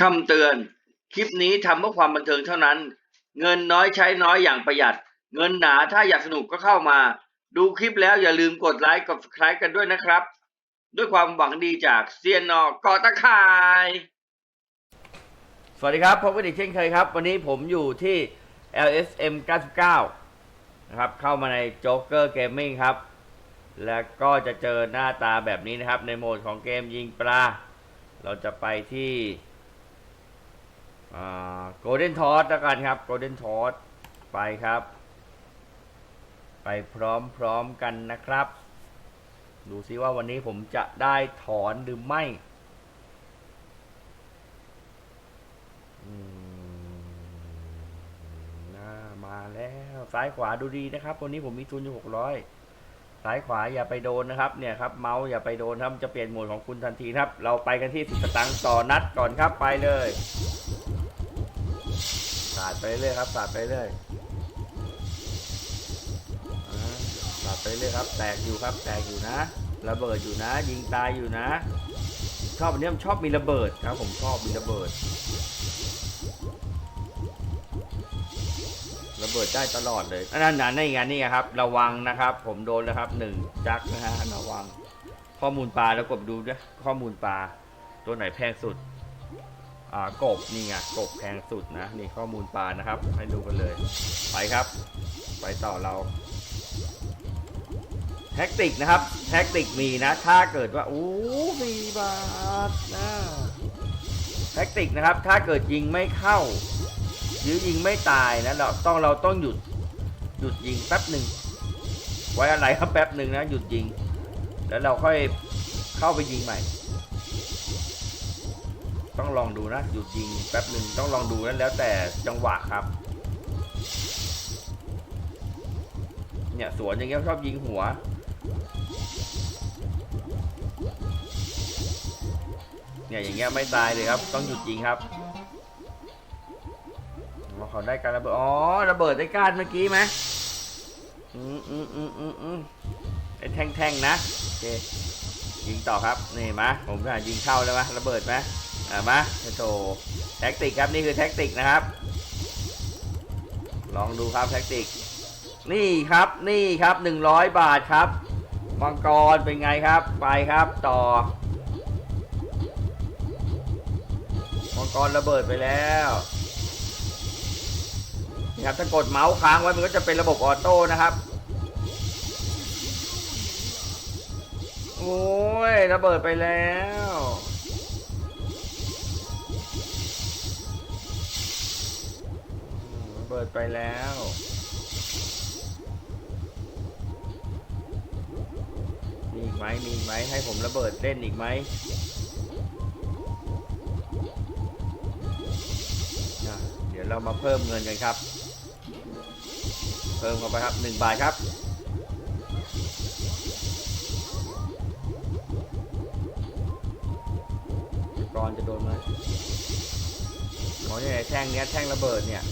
คำเตือน คลิปนี้ทำเพื่อความบันเทิงเท่านั้น เงินน้อยใช้น้อยอย่างประหยัด เงินหนาถ้าอยากสนุกก็เข้ามา ดูคลิปแล้วอย่าลืมกดไลค์กด subscribe กันด้วยนะครับ ด้วยความหวังดีจากเซียนนอกอตะข่าย สวัสดีครับพบกันอีกเช่นเคยครับ วันนี้ผมอยู่ที่ LSM 99นะครับ เข้ามาใน Joker Gaming ครับ แล้วก็จะเจอหน้าตาแบบนี้นะครับ ในโหมดของเกมยิงปลา เราจะไปที่ โกลเด้นทอสแล้วกันครับโกลเด้นทอสไปครับ ไปพร้อมๆกันนะครับ ดูซิว่าวันนี้ผมจะได้ถอนหรือไม่น่ามาแล้วซ้ายขวาดูดีนะครับ วันนี้ผมมีทุนอยู่หกร้อยซ้ายขวาอย่าไปโดนนะครับ เนี่ยครับ เมาส์อย่าไปโดนครับจะเปลี่ยนโหมดของคุณทันทีครับ เราไปกันที่สิบสตังค์ต่อนัดก่อนครับไปเลย สาดไปเรื่อยครับสาดไปเรื่อยอ่าสาดไปเรื่อยครับ แตกอยู่ครับ แตกอยู่นะ ระเบิดอยู่นะ ยิงตายอยู่นะ ชอบอันนี้ผมชอบมีระเบิดครับ ผมชอบมีระเบิด ระเบิดได้ตลอดเลยอันนั้นนะนี่ไงนี่ครับ ระวังนะครับ ผมโดนแล้วครับหนึ่งจักนะฮะระวัง ข้อมูลปลาแล้วกดดูด้วยข้อมูลปลาตัวไหนแพงสุด อ่ากบนี่ไงกบแพงสุดนะนี่ข้อมูลปลานะครับ ให้ดูกันเลย ไปครับ ไปต่อเรา แท็กติกนะครับ แท็กติกมีนะ ถ้าเกิดว่าโอ้สี่บาทนะแท็กติกนะครับ ถ้าเกิดยิงไม่เข้าหรือยิงไม่ตายนะเราต้องเราต้องหยุดหยุดยิงแป๊บหนึ่งไว้อะไรครับแป๊บหนึ่งนะหยุดยิง แล้วเราค่อยเข้าไปยิงใหม่ ต้องลองดูนะหยุดยิงแป๊บหนึ่งต้องลองดูนะแล้วแต่จังหวะครับ เนี่ยสวนอย่างเงี้ยชอบยิงหัว เนี่ยอย่างเงี้ยไม่ตายเลยครับ ต้องหยุดยิงครับอ๋อเขาได้การระเบิด อ๋อ ระเบิดได้การเมื่อกี้ไหมอืมอืมอืมอืมอืมไอ้แท่งๆนะ โอเค ยิงต่อครับ นี่มาผมจะยิงเข้าแล้วมะระเบิดไหม อ่ามาโชว์แท็กติกครับนี่คือแท็กติกนะครับ ลองดูครับแท็กติก นี่ครับนี่ครับหนึ่งร้อยบาทครับมังกรเป็นไงครับ ไปครับต่อมังกรระเบิดไปแล้วนี่ครับถ้ากดเมาส์ค้างไว้มันก็จะเป็นระบบออโต้นะครับโอ้ยระเบิดไปแล้ว เปิดไปแล้วมีอีกไหมมีอีกไหมให้ผมระเบิดเล่นอีกไหมเดี๋ยวเรามาเพิ่มเงินกันครับ เพิ่มเข้าไปครับหนึ่งบาทครับก่อนจะโดนไหมอ๋อเนี่ยแท่งเนี้ยแท่งระเบิดเนี่ย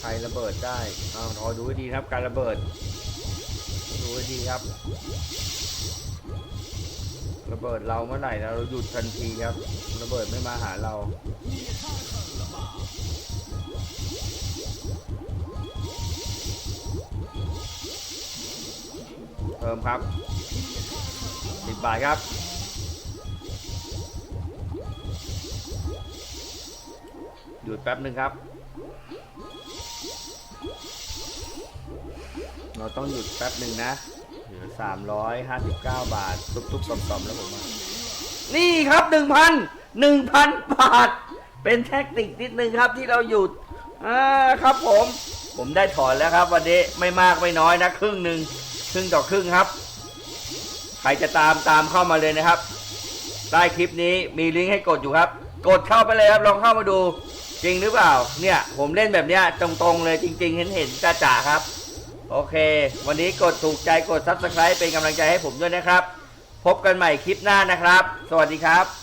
ใครระเบิดได้อ้าวรอดูให้ดีครับ การระเบิด ดูให้ดีครับ ระเบิดเราเมื่อไหร่เราหยุดทันทีครับ ระเบิดไม่มาหาเราเพิ่มครับสิบบาทครับหยุดแป๊บหนึ่งครับ เราต้องหยุดแป๊บหนึ่งนะเหลือสามร้อยห้าสิบเก้าบาททุบๆต่อมๆแล้วผมว่านี่ครับหนึ่งพันหนึ่งพันบาท เป็นแท็กติกนิดนึงครับที่เราหยุดอ่าครับผม ผมได้ถอนแล้วครับ วันนี้ไม่มากไม่น้อยนะ ครึ่งหนึ่งครึ่งต่อครึ่งครับ ใครจะตามตามเข้ามาเลยนะครับ ใต้คลิปนี้มีลิงก์ให้กดอยู่ครับ กดเข้าไปเลยครับลองเข้ามาดูจริงหรือเปล่า เนี่ย ผมเล่นแบบเนี้ยตรงๆเลยจริง ๆ เห็นเห็นจ้าจ๋าๆครับ โอเค วันนี้กดถูกใจกด subscribe เป็นกำลังใจให้ผมด้วยนะครับ พบกันใหม่คลิปหน้านะครับ สวัสดีครับ